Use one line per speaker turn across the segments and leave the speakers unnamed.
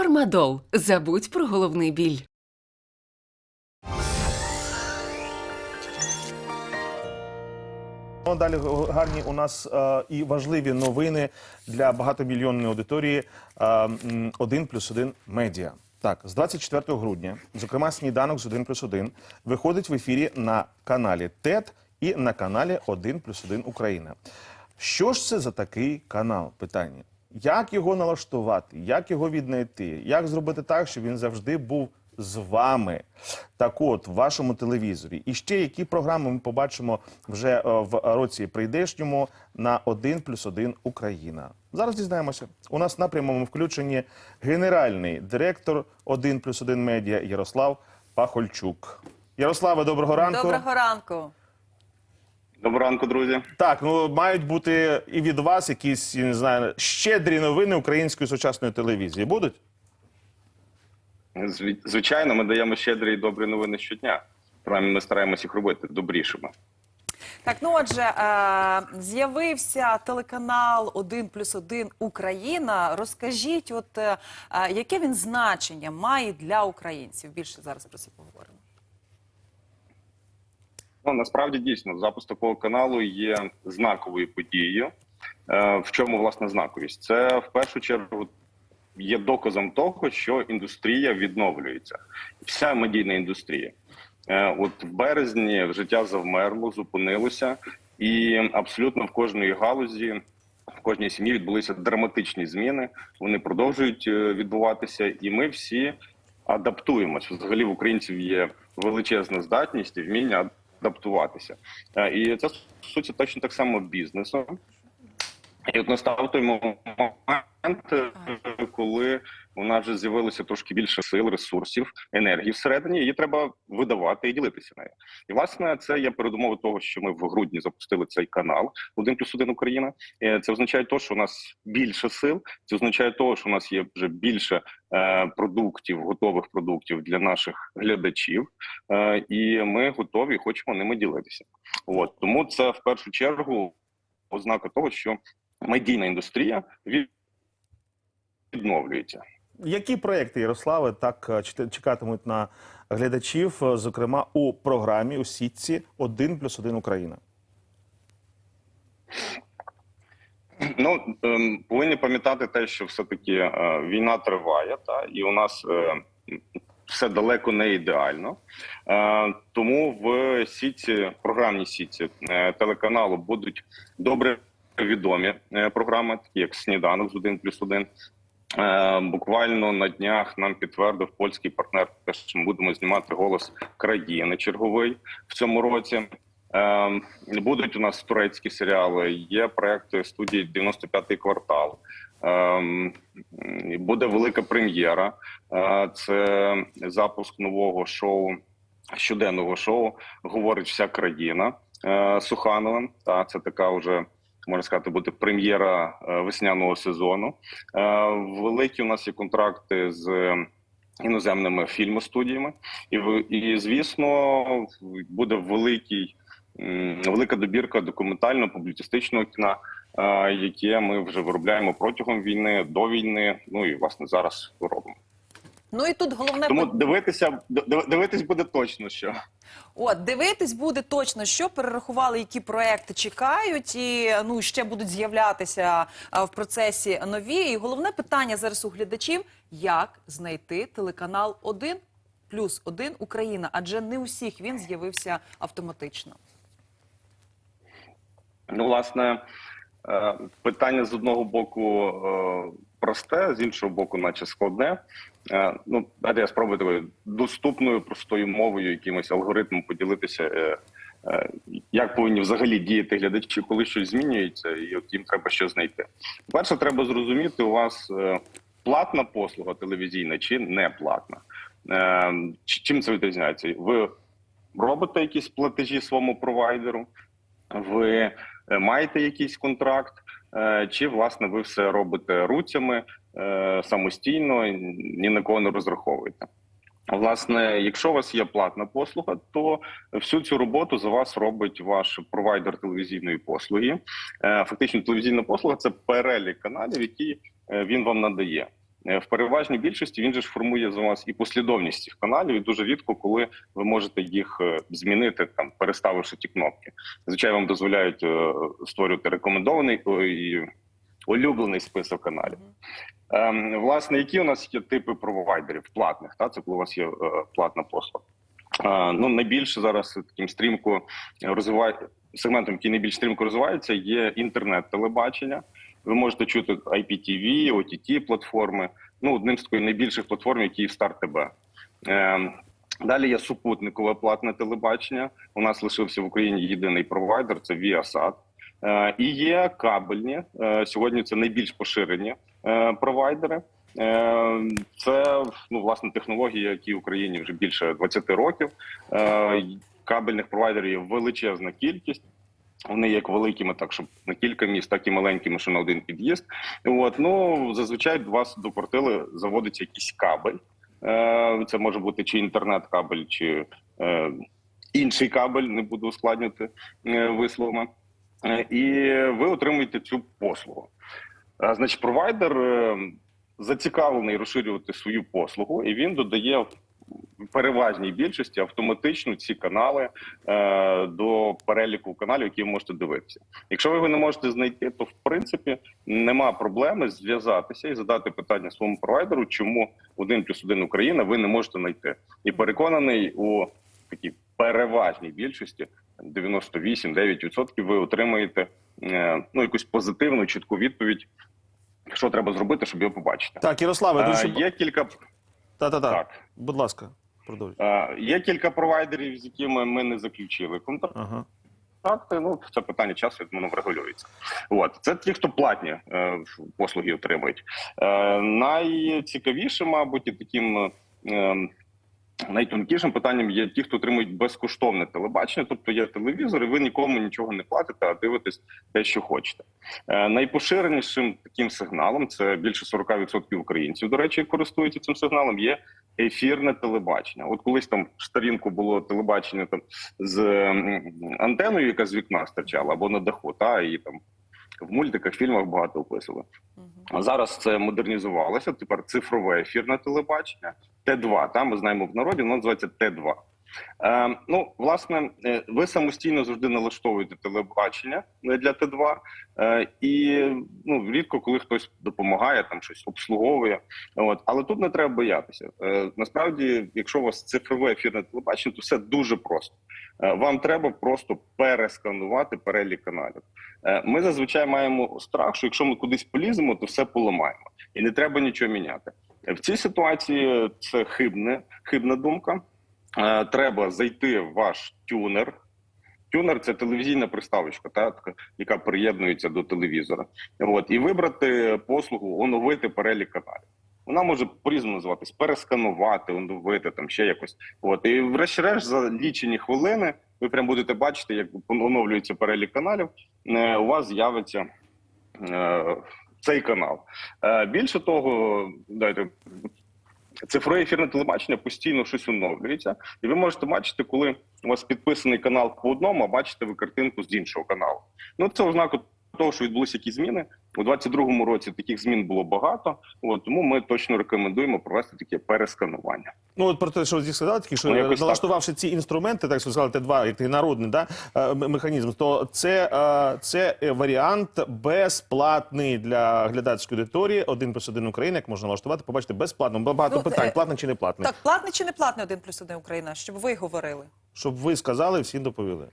Фармадол. Забудь про головний біль.
Ну, Далі гарні у нас е, і важливі новини для багатомільйонної аудиторії е, 1 плюс 1 медіа. Так, з 24 грудня, зокрема, сніданок з 1 плюс 1 виходить в ефірі на каналі ТЕТ і на каналі 1 плюс 1 Україна. Що ж це за такий канал? Питання. Як його налаштувати, як його віднайти, як зробити так, щоб він завжди був з вами. Так от, в вашому телевізорі. І ще які програми ми побачимо вже е, в році прийдешньому на 1 плюс 1 Україна. Зараз дізнаємося. У нас на прямому включенні генеральний директор 1 плюс 1 медіа Ярослав Пахольчук. Ярославе, доброго ранку.
Доброго ранку.
Доброго ранку, друзі.
Так, ну мають бути і від вас якісь, я не знаю, щедрі новини української сучасної телевізії. Будуть?
Звичайно, ми даємо щедрі і добрі новини щодня. Принаймні, ми стараємося їх робити добрішими.
Так, ну отже, е, з'явився телеканал 1 плюс 1 Україна. Розкажіть, от е, е, яке він значення має для українців? Більше зараз про це поговоримо.
Ну насправді дійсно запуск такого каналу є знаковою подією. Е, В чому власне знаковість? Це в першу чергу є доказом того, що індустрія відновлюється, вся медійна індустрія. Е, От в березні життя завмерло, зупинилося, і абсолютно в кожної галузі. В кожній сім'ї відбулися драматичні зміни. Вони продовжують е, відбуватися, і ми всі адаптуємось. Взагалі в українців є величезна здатність і вміння адаптуватися. Е, І це стосується точно так само бізнесу. І от настав той момент, е, коли у нас вже з'явилося трошки більше сил, ресурсів, енергії всередині. Її треба видавати і ділитися нею. І власне це є передумови того, що ми в грудні запустили цей канал 1 плюс 1 Україна. Е, Це означає то, що у нас більше сил. Це означає то, що у нас є вже більше е, продуктів, готових продуктів для наших глядачів, і ми готові і хочемо ними ділитися. От тому це в першу чергу ознака того, що медійна індустрія відновлюється.
Які проекти Ярославе так е, чекатимуть на глядачів, е, зокрема у програмі у сітці 1 плюс 1 Україна?
Ну ем, повинні пам'ятати те, що все таки е, війна триває, та і у нас все далеко не ідеально. Тому в сітці, програмній сітці телеканалу будуть добре відомі е, програми, такі як сніданок з 1 плюс 1. Е, Буквально на днях нам підтвердив польський партнер, що ми будемо знімати голос країни черговий в цьому році. Е, Будуть у нас турецькі серіали. Є проекти студії «95-й квартал. Буде велика прем'єра. Це запуск нового шоу, щоденного шоу. Говорить вся країна Сухановим. Та це така вже можна сказати, буде прем'єра е, весняного сезону. Е, Великі у нас є контракти з іноземними фільмостудіями, і і звісно буде великий велика добірка документального публіцистичного кіна, е, яке ми вже виробляємо протягом війни, до війни. Ну і власне зараз робимо.
Ну і тут головне
Тому дивитися, дивитись буде точно що.
от дивитись буде точно, що перерахували, які проекти чекають, і ну ще будуть з'являтися в процесі нові. І головне питання зараз у глядачів: як знайти телеканал 1 плюс 1 Україна, адже не у всіх він з'явився автоматично.
Ну, власне, е, питання з одного боку е, просте, з іншого боку, наче складне. Е, Ну, дайте я спробую такою доступною, простою мовою, якимось алгоритмом поділитися, е, е, як повинні взагалі діяти глядачі, коли щось змінюється, і от їм треба що знайти. Перше, треба зрозуміти, у вас платна послуга телевізійна чи не платна. Чим це відрізняється? Ви робите якісь платежі своєму провайдеру, ви маєте якийсь контракт, чи власне ви все робите руцями е, самостійно, ні на кого не розраховуєте. Власне, якщо у вас є платна послуга, то всю цю роботу за вас робить ваш провайдер телевізійної послуги. Е, Фактично, телевізійна послуга це перелік каналів, які е, він вам надає. Е, В переважній більшості він же ж формує за вас і послідовність цих каналів, і дуже рідко, коли ви можете їх е, змінити, там переставивши ті кнопки. Звичайно, вам дозволяють е, створювати рекомендований і улюблений список каналів. Ем, власне, які у нас є типи провайдерів платних? Та це коли у вас є платна послуга. Ну найбільше зараз таким стрімко розвиває сегментом, який найбільш стрімко розвивається, є інтернет-телебачення. Ви можете чути IPTV, OTT платформи. Ну, одним з таких найбільших платформ, які Стар ТБ. Е, далі є супутникове платне телебачення. У нас лишився в Україні єдиний провайдер це Viasat. Е, і є кабельні. Е, сьогодні це найбільш поширені е, провайдери. Е, Це ну власне технології, які в Україні вже більше 20 років. Кабельних провайдерів є величезна кількість. Вони як великими, так щоб на кілька міст, так і маленькими, що на один під'їзд. От ну зазвичай до вас до квартири заводиться якийсь кабель. Е, Це може бути чи інтернет-кабель, чи е, інший кабель. Не буду ускладнювати е, висловами. Е, І ви отримуєте цю послугу. Значить, провайдер зацікавлений розширювати свою послугу, і він додає переважній більшості автоматично ці канали е, до переліку каналів, які ви можете дивитися. Якщо ви його не можете знайти, то в принципі нема проблеми зв'язатися і задати питання своєму провайдеру, чому один плюс один Україна ви не можете знайти. І переконаний у такій переважній більшості 98-9% ви отримаєте е, ну якусь позитивну чітку відповідь. Що треба зробити, щоб його побачити?
Так, Ярославе,
Е, є кілька
та-та-та.
так.
Будь ласка, продовжуй.
Е, є кілька провайдерів, з якими ми не заключили контракт.
Ага.
контракти. Ну це питання часу, воно врегулюється. От це ті, хто платні е, послуги отримують. Е, найцікавіше, мабуть, і таким. Е, Найтонкішим питанням є ті, хто отримують безкоштовне телебачення, тобто є телевізор, і ви нікому нічого не платите, а дивитесь те, що хочете. Е, найпоширенішим таким сигналом це більше 40% українців. До речі, користуються цим сигналом. Є ефірне телебачення. От колись там в старінку було телебачення там з антеною, яка з вікна стирчала, або на даху, та і там в мультиках, фільмах багато описували. А зараз це модернізувалося. Тепер цифрове ефірне телебачення. Т2, там ми знаємо в народі, воно називається Т2. Е, ну, власне, е, ви самостійно завжди налаштовуєте телебачення е, для Т2, е, і ну рідко коли хтось допомагає, там щось обслуговує. От але тут не треба боятися. Е, насправді, якщо у вас цифрове ефірне телебачення, то все дуже просто. Е, вам треба просто пересканувати перелік каналів. Е, Ми зазвичай маємо страх, що якщо ми кудись поліземо, то все поламаємо, і не треба нічого міняти. В цій ситуації це хибне, хибна думка. Е, Треба зайти в ваш тюнер. Тюнер це телевізійна приставочка, та яка приєднується до телевізора. От і вибрати послугу, оновити перелік каналів. Вона може по-різному називатись пересканувати, оновити там ще якось. От і врешті-решт за лічені хвилини ви прям будете бачити, як оновлюється перелік каналів. е, У вас з'явиться е, цей канал. Е, Більше того, дайте цифрове ефірне телебачення постійно щось оновлюється, і ви можете бачити, коли у вас підписаний канал по одному, а бачите ви картинку з іншого каналу. Ну це ознака того, що відбулися якісь зміни. У 22-му році таких змін було багато. От тому ми точно рекомендуємо провести таке пересканування.
Ну, от про те, що ви сказали, такі, що
Ну,
налаштувавши ці інструменти, так що сказали, Т2, як народний да, е, механізм, то це, е, це е, варіант безплатний для глядацької аудиторії, один плюс один Україна, як можна налаштувати, побачите, безплатно. Багато
Ну,
питань, платний чи не платний.
Так, платний чи не платний один плюс один Україна, щоб ви говорили.
Щоб ви сказали, всім доповіли.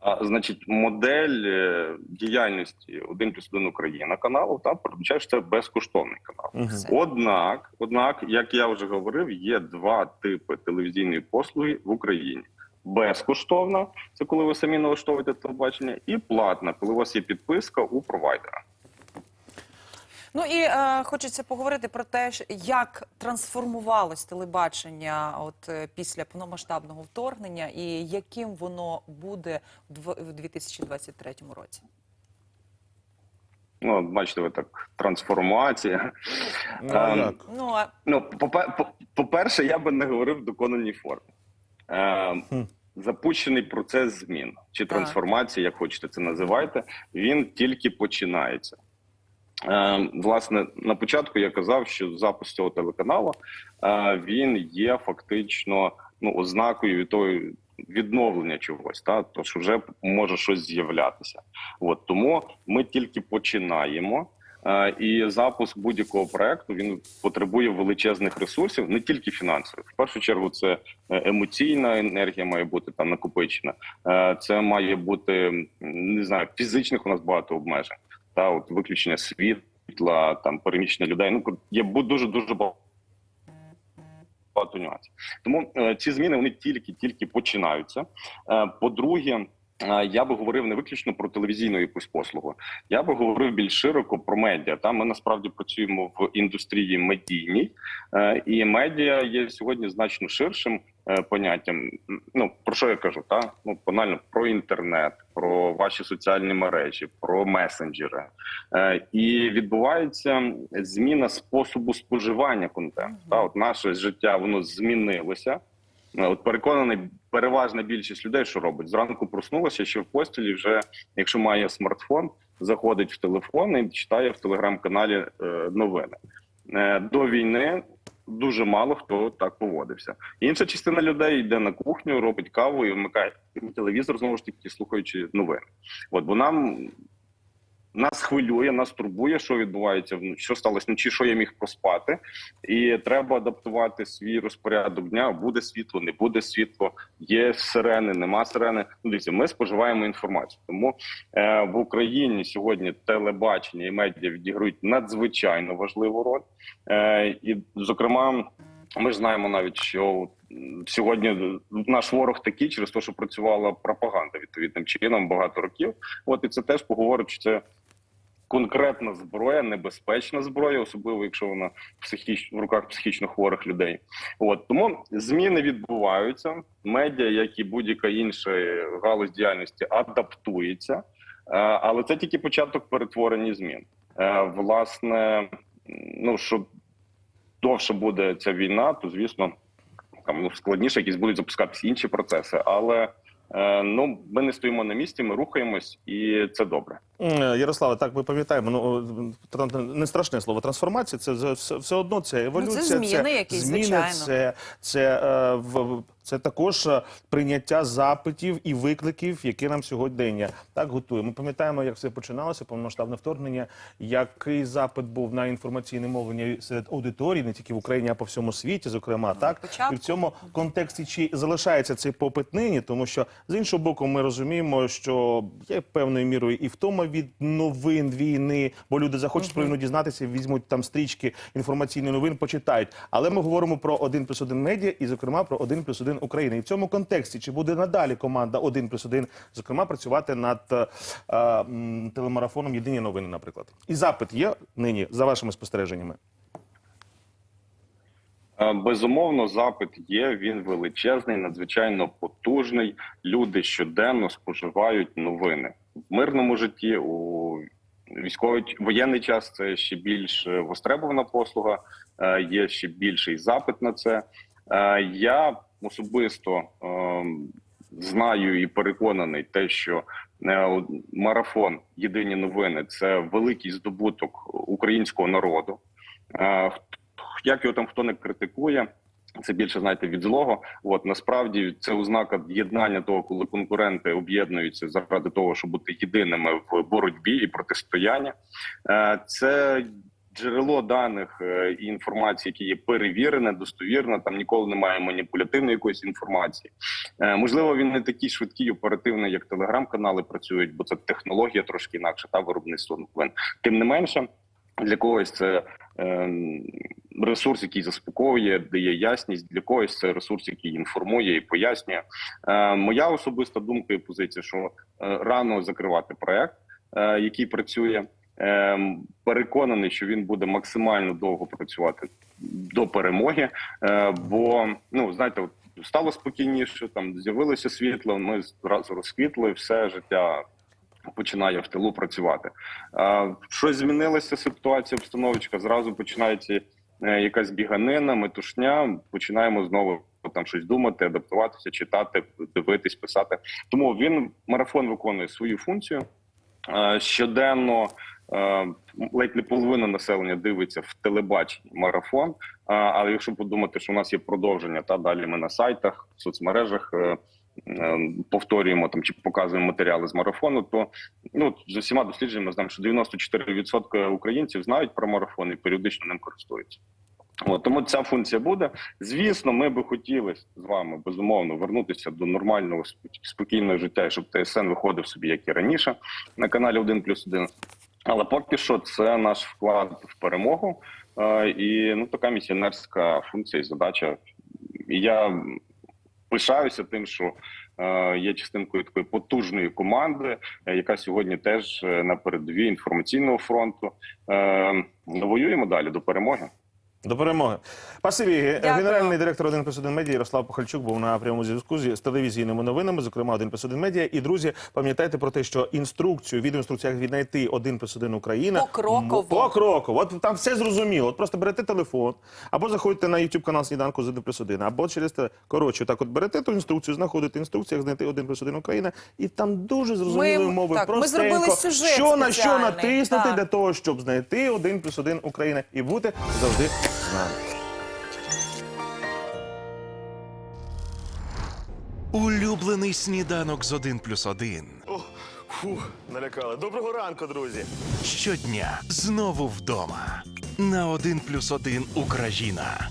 А, значить, модель е, діяльності 1 плюс 1 Україна каналу та передбачає, що це безкоштовний канал.
Угу.
Однак, однак, як я вже говорив, є два типи телевізійної послуги в Україні: безкоштовна це коли ви самі налаштовуєте телебачення, і платна, коли у вас є підписка у провайдера.
Ну і е, хочеться поговорити про те, як трансформувалось телебачення от е, після повномасштабного вторгнення, і яким воно буде в 2023 році.
Ну, бачите, ви так трансформація.
Ну, а
Ем,
як?
Ну а
Ну, по- по-перше, я би не говорив в доконаній формі. Е, запущений процес змін чи трансформації, як хочете це називайте, він тільки починається. Е, Власне, на початку я казав, що запуск цього телеканалу е, він є фактично ну ознакою від тої відновлення чогось, та то що вже може щось з'являтися. От тому ми тільки починаємо. Е, І запуск будь-якого проекту він потребує величезних ресурсів, не тільки фінансових. В першу чергу це емоційна енергія має бути там накопичена. Це має бути не знаю, фізичних у нас багато обмежень. Та от виключення світла, там переміщення людей. Ну є дуже дуже багато нюансів. Тому е, ці зміни вони тільки тільки починаються. Е, по-друге, е, я би говорив не виключно про телевізійну якусь послугу. Я би говорив більш широко про медіа. Там ми насправді працюємо в індустрії медійній, е, і медіа є сьогодні значно ширшим поняттям. Ну про що я кажу? Та ну банально про інтернет, про ваші соціальні мережі, про месенджери. Е, і відбувається зміна способу споживання контенту. Та от наше життя воно змінилося. Е, От переконаний, переважна більшість людей, що робить зранку проснулася, ще в постілі. Вже якщо має смартфон, заходить в телефон і читає в телеграм-каналі е, новини. Е, до війни дуже мало хто так поводився. Інша частина людей йде на кухню, робить каву і вмикає телевізор, знову ж таки слухаючи новини. От бо нам нас хвилює, нас турбує, що відбувається що сталося вночі, що я міг проспати, і треба адаптувати свій розпорядок дня. Буде світло, не буде світло, є сирени, нема сирени. Ну, дивіться, ми споживаємо інформацію. Тому е, в Україні сьогодні телебачення і медіа відіграють надзвичайно важливу роль. Е, і, зокрема, ми ж знаємо навіть, що сьогодні наш ворог такий через те, що працювала пропаганда відповідним чином багато років. От і це теж поговорить, що це конкретна зброя, небезпечна зброя, особливо якщо вона психіч... в руках психічно хворих людей. От тому зміни відбуваються. Медіа, як і будь-яка інша галузь діяльності, адаптується, Е, але це тільки початок перетворення змін. Е, Власне, ну що довше буде ця війна, то звісно там ну складніше, якісь будуть запускатися інші процеси, але ну ми не стоїмо на місці, ми рухаємось, і це добре.
М, Ярославе, так ми пам'ятаємо. Ну не страшне слово. Трансформація це все, все одно це еволюція.
зміни якісь,
зміни,
звичайно.
це, це, е, в- це також е, прийняття запитів і викликів, які нам сьогодення так готує. Ми пам'ятаємо, як все починалося, повномасштабне вторгнення, який запит був на інформаційне мовлення серед аудиторії, не тільки в Україні, а по всьому світі, зокрема, так
початку.
і в цьому контексті чи залишається цей попит нині, тому що з іншого боку, ми розуміємо, що є певною мірою і втома від новин війни, бо люди захочуть про війну дізнатися, візьмуть там стрічки інформаційних новин, почитають. Але ми говоримо про 1 плюс 1 медіа і, зокрема, про 1 плюс 1 України. І в цьому контексті чи буде надалі команда 1 плюс 1, зокрема, працювати над е, телемарафоном Єдині новини, наприклад. І запит є нині за вашими спостереженнями.
Е, Безумовно, запит є. Він величезний, надзвичайно потужний. Люди щоденно споживають новини в мирному житті. У військовий воєнний час це ще більш е, востребована послуга. е, Є ще більший запит на це. Я особисто ем, знаю і переконаний, те, що е, марафон Єдині новини це великий здобуток українського народу. Е, як його там хто не критикує. Це більше знаєте від злого. От насправді це ознака єднання того, коли конкуренти об'єднуються заради того, щоб бути єдиними в боротьбі і протистояння. Е, Це джерело даних е, і інформації, які є перевірене, достовірне. Там ніколи немає маніпулятивної якоїсь інформації. Е, Можливо, він не такий швидкий оперативний, як телеграм-канали працюють, бо це технологія трошки інакша та виробництво новин. Тим не менше, для когось це ем, ресурс, який заспокоює, дає ясність. Для когось це ресурс, який інформує і пояснює. Е, моя особиста думка і позиція, що е, рано закривати проект, е, який працює. Ем, переконаний, що він буде максимально довго працювати до перемоги. Е, бо ну знаєте, стало спокійніше, там з'явилося світло. Ми зразу розквітли, все життя починає в тилу працювати. Е, щось змінилася ситуація, обстановочка. Зразу починається е, якась біганина, метушня. Починаємо знову там щось думати, адаптуватися, читати, дивитись, писати. Тому він марафон виконує свою функцію. Щоденно ледь не половина населення дивиться в телебаченні марафон. Але якщо подумати, що у нас є продовження, та далі ми на сайтах, в соцмережах. е, е, Повторюємо там чи показуємо матеріали з марафону, то ну з усіма дослідженнями знаємо, що 94% українців знають про марафон і періодично ним користуються. От, тому ця функція буде. Звісно, ми би хотіли з вами безумовно вернутися до нормального спокійного життя, щоб ТСН виходив собі, як і раніше, на каналі 1 плюс 1. Але поки що це наш вклад в перемогу. Е, і ну така місіонерська функція і задача. Я пишаюся тим, що е, є частинкою такої потужної команди, е, яка сьогодні теж на передовій інформаційного фронту. Воюємо далі до перемоги.
До перемоги. Спасибі. Генеральний директор 1 плюс 1 медіа Ярослав Похальчук був на прямому зв'язку з телевізійними новинами, зокрема 1 плюс 1 медіа. І друзі, пам'ятайте про те, що інструкцію, відеоінструкцію, як віднайти 1 плюс 1 Україна.
Покроково.
Покроково. От там все зрозуміло. От просто берете телефон, або заходите на YouTube канал Сніданку з 1 плюс 1, або через те. Коротше, так от берете ту інструкцію, знаходите інструкцію, як знайти 1 плюс 1 Україна, і там дуже зрозумілою
Ми-
мовою
так, ми
простенько,
зробили сюжет
що на що натиснути
так.
для того, щоб знайти 1 плюс 1 Україна і бути завжди з нами.
Улюблений сніданок з 1 плюс 1.
Фу, налякали. Доброго ранку, друзі.
Щодня знову вдома. На 1 плюс 1 Україна